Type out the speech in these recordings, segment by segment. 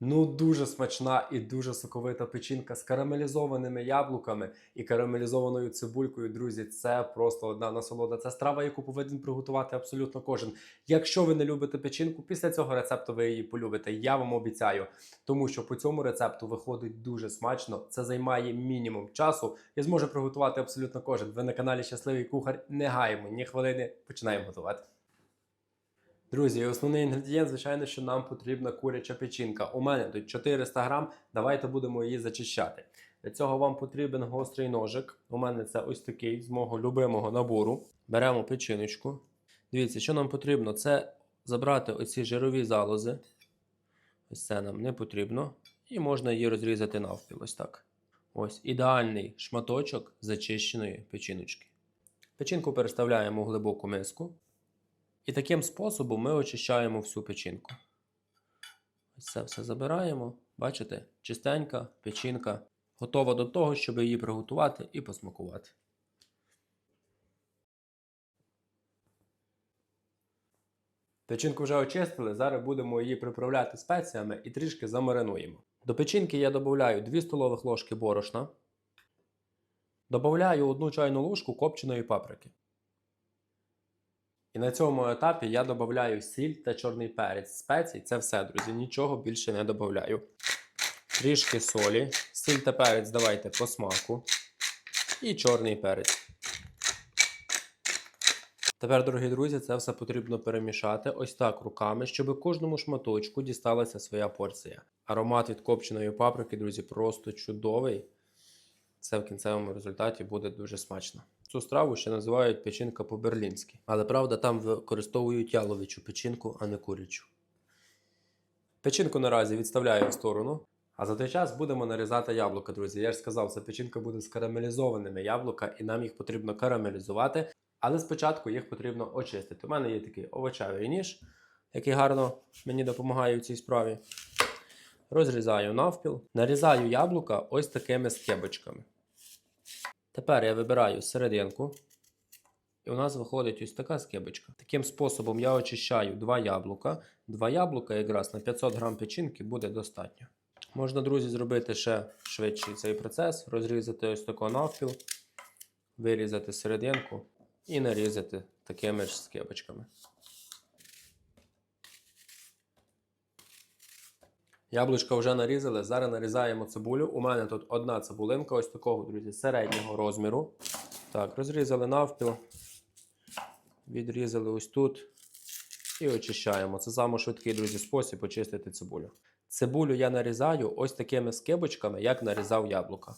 Ну, дуже смачна і дуже соковита печінка з карамелізованими яблуками і карамелізованою цибулькою. Друзі, це просто одна насолода. Це страва, яку повинен приготувати абсолютно кожен. Якщо ви не любите печінку, після цього рецепту ви її полюбите. Я вам обіцяю, тому що по цьому рецепту виходить дуже смачно. Це займає мінімум часу і зможе приготувати абсолютно кожен. Ви на каналі Щасливий Кухар. Не гаємо ні хвилини. Починаємо готувати. Друзі, основний інгредієнт, звичайно, що нам потрібна куряча печінка. У мене тут 400 грам. Давайте будемо її зачищати. Для цього вам потрібен гострий ножик. У мене це ось такий з мого любимого набору. Беремо печіночку. Дивіться, що нам потрібно, це забрати оці жирові залози. Ось це нам не потрібно. І можна її розрізати навпіл. Ось так. Ось ідеальний шматочок зачищеної печіночки. Печінку переставляємо у глибоку миску. І таким способом ми очищаємо всю печінку. Ось це все забираємо. Бачите, чистенька печінка готова до того, щоб її приготувати і посмакувати. Печінку вже очистили, зараз будемо її приправляти спеціями і трішки замаринуємо. До печінки я додаю 2 столових ложки борошна. Добавляю 1 чайну ложку копченої паприки. І на цьому етапі я додаю сіль та чорний перець. Спецій це все, друзі. Нічого більше не додаю. Трішки солі. Сіль та перець давайте по смаку. І чорний перець. Тепер, дорогі друзі, це все потрібно перемішати ось так руками, щоб кожному шматочку дісталася своя порція. Аромат від копченої паприки, друзі, просто чудовий. Це в кінцевому результаті буде дуже смачно. Цю страву ще називають печінка по-берлінськи. Але правда, там використовують яловичу печінку, а не курячу. Печінку наразі відставляю в сторону. А за той час будемо нарізати яблука, друзі. Я ж сказав, ця печінка буде з карамелізованими яблука, і нам їх потрібно карамелізувати. Але спочатку їх потрібно очистити. У мене є такий овочевий ніж, який гарно мені допомагає в цій справі. Розрізаю навпіл, нарізаю яблука ось такими скибочками. Тепер я вибираю серединку, і у нас виходить ось така скибочка. Таким способом я очищаю два яблука. Два яблука якраз на 500 грам печінки буде достатньо. Можна, друзі, зробити ще швидший цей процес, розрізати ось тако навпіл, вирізати серединку і нарізати такими ж скибочками. Яблучка вже нарізали. Зараз нарізаємо цибулю. У мене тут одна цибулинка, ось такого, друзі, середнього розміру. Так, розрізали навпіл. Відрізали ось тут. І очищаємо. Це самий швидкий, друзі, спосіб очистити цибулю. Цибулю я нарізаю ось такими скибочками, як нарізав яблука.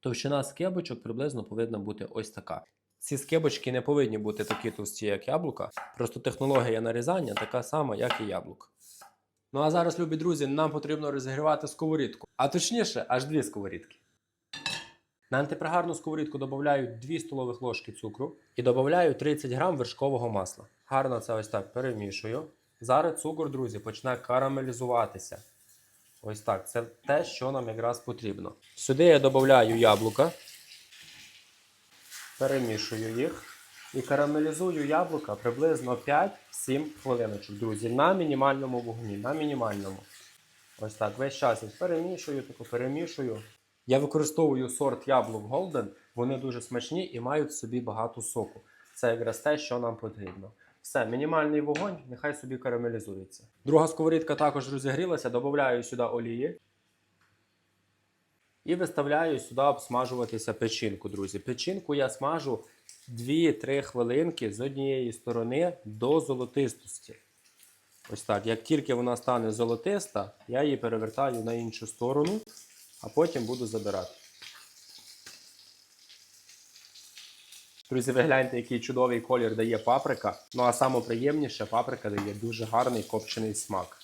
Товщина скибочок приблизно повинна бути ось така. Ці скибочки не повинні бути такі товсті, як яблука. Просто технологія нарізання така сама, як і яблука. Ну а зараз, любі друзі, нам потрібно розігрівати сковорідку. А точніше, аж дві сковорідки. На антипригарну сковорідку додаю 2 столових ложки цукру і додаю 30 грам вершкового масла. Гарно це ось так перемішую. Зараз цукор, друзі, почне карамелізуватися. Ось так. Це те, що нам якраз потрібно. Сюди я додаю яблука. Перемішую їх і карамелізую яблука приблизно 5-7 хвилиночок, друзі, на мінімальному вогні. На мінімальному. Ось так. Весь час їх перемішую, таку перемішую. Я використовую сорт яблук Golden. Вони дуже смачні і мають в собі багато соку. Це якраз те, що нам потрібно. Все, мінімальний вогонь, нехай собі карамелізується. Друга сковорідка також розігрілася, додаю сюди олії. І виставляю сюди обсмажуватися печінку, друзі. Печінку я смажу 2-3 хвилинки з однієї сторони до золотистості. Ось так. Як тільки вона стане золотиста, я її перевертаю на іншу сторону, а потім буду забирати. Друзі, ви гляньте, який чудовий колір дає паприка. Ну а найприємніше, паприка дає дуже гарний копчений смак.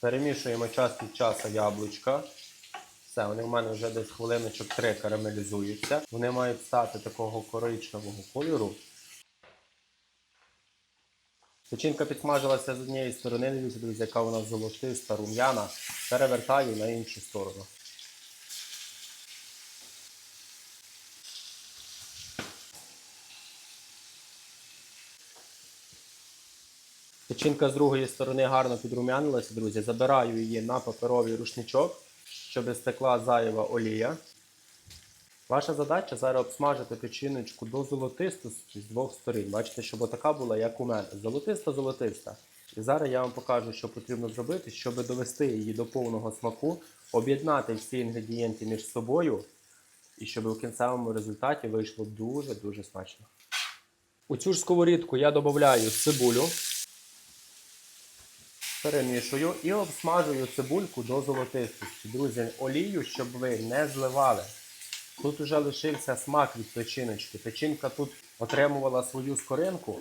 Перемішуємо час від часу яблучка. Все, вони в мене вже десь хвилиночок 3 карамелізуються. Вони мають стати такого коричневого кольору. Печінка підсмажилася з однієї сторони, дивіться, друзі, яка вона золотиста, рум'яна. Перевертаю на іншу сторону. Печінка з другої сторони гарно підрумянилася, друзі. Забираю її на паперовий рушничок, щоб стекла зайва олія. Ваша задача зараз обсмажити печіночку до золотистості з двох сторін. Бачите, щоб така була, як у мене. Золотиста-золотиста. І зараз я вам покажу, що потрібно зробити, щоб довести її до повного смаку, об'єднати всі інгредієнти між собою, і щоб у кінцевому результаті вийшло дуже-дуже смачно. У цю ж сковорідку я додаю цибулю, перемішую і обсмажую цибульку до золотистості. Друзі, олію, щоб ви не зливали. Тут уже лишився смак від печіночки. Печінка тут отримувала свою скоринку,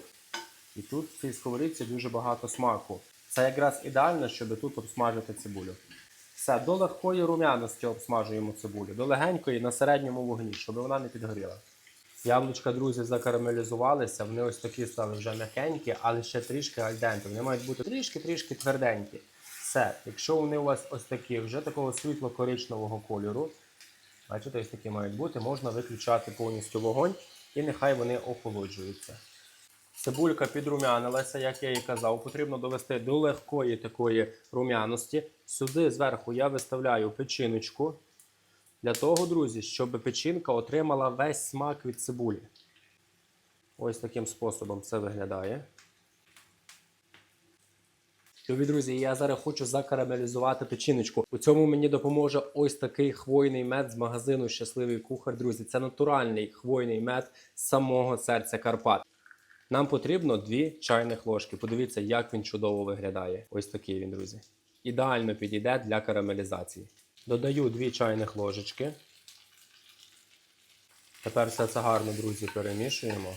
і тут в цій сковорідці дуже багато смаку. Це якраз ідеально, щоб тут обсмажити цибулю. Все, до легкої румяності обсмажуємо цибулю, до легенької на середньому вогні, щоб вона не підгоріла. Яблучка, друзі, закарамелізувалися, вони ось такі стали вже м'якенькі, але ще трішки альденти. Вони мають бути трішки-трішки тверденькі. Все, якщо вони у вас ось такі, вже такого світло-коричневого кольору, бачите, ось такі мають бути, можна виключати повністю вогонь і нехай вони охолоджуються. Цибулька підрумянилася, як я і казав, потрібно довести до легкої такої румяності. Сюди зверху я виставляю печіночку. Для того, друзі, щоб печінка отримала весь смак від цибулі. Ось таким способом це виглядає. Любі друзі, я зараз хочу закарамелізувати печіночку. У цьому мені допоможе ось такий хвойний мед з магазину Щасливий кухар. Друзі, це натуральний хвойний мед з самого серця Карпат. Нам потрібно 2 чайних ложки. Подивіться, як він чудово виглядає. Ось такий він, друзі. Ідеально підійде для карамелізації. Додаю 2 чайних ложечки. Тепер все це гарно, друзі, перемішуємо.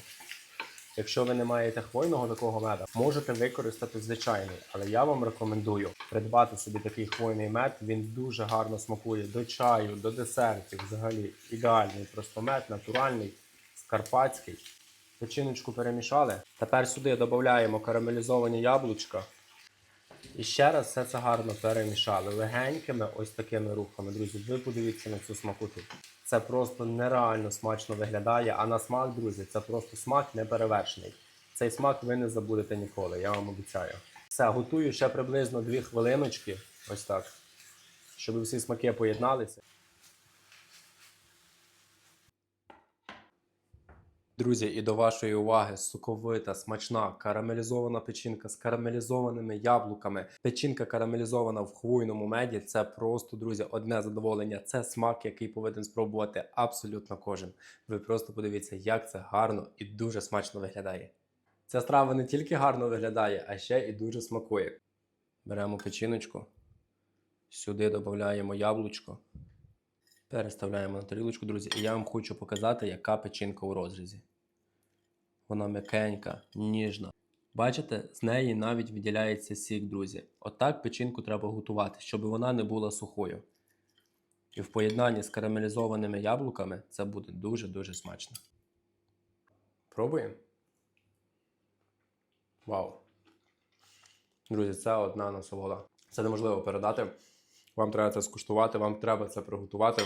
Якщо ви не маєте хвойного такого меда, можете використати звичайний, але я вам рекомендую придбати собі такий хвойний мед. Він дуже гарно смакує до чаю, до десертів. Взагалі ідеальний просто мед, натуральний, скарпатський. Печіночку перемішали. Тепер сюди додаємо карамелізовані яблучка. І ще раз все це гарно перемішали легенькими ось такими рухами. Друзі, ви подивіться на цю смакоту. Це просто нереально смачно виглядає. А на смак, друзі, це просто смак неперевершений. Цей смак ви не забудете ніколи, я вам обіцяю. Все, готую ще приблизно 2 хвилиночки. Ось так. Щоб всі смаки поєдналися. Друзі, і до вашої уваги соковита, смачна карамелізована печінка з карамелізованими яблуками. Печінка карамелізована в хвойному меді. Це просто, друзі, одне задоволення. Це смак, який повинен спробувати абсолютно кожен. Ви просто подивіться, як це гарно і дуже смачно виглядає. Ця страва не тільки гарно виглядає, а ще і дуже смакує. Беремо печіночку, сюди додаємо яблучко. Переставляємо на тарілочку, друзі, і я вам хочу показати, яка печінка у розрізі. Вона м'якенька, ніжна. Бачите, з неї навіть виділяється сік, друзі. Отак печінку треба готувати, щоб вона не була сухою. І в поєднанні з карамелізованими яблуками це буде дуже-дуже смачно. Пробуємо. Вау! Друзі, це одна насолода. Це неможливо передати. Вам треба це скуштувати, вам треба це приготувати.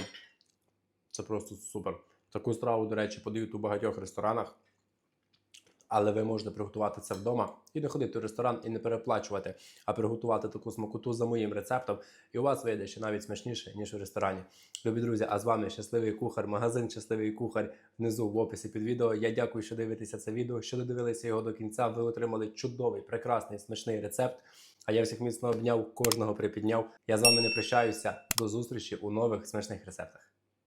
Це просто супер. Таку страву, до речі, подають у багатьох ресторанах. Але ви можете приготувати це вдома і не ходити в ресторан і не переплачувати, а приготувати таку смакоту за моїм рецептом. І у вас вийде ще навіть смачніше, ніж у ресторані. Любі друзі, а з вами щасливий кухар, магазин Щасливий кухар внизу в описі під відео. Я дякую, що дивитеся це відео. Що додивилися його до кінця. Ви отримали чудовий, прекрасний, смачний рецепт. А я всіх міцно обняв, кожного припідняв. Я з вами не прощаюся. До зустрічі у нових смачних рецептах.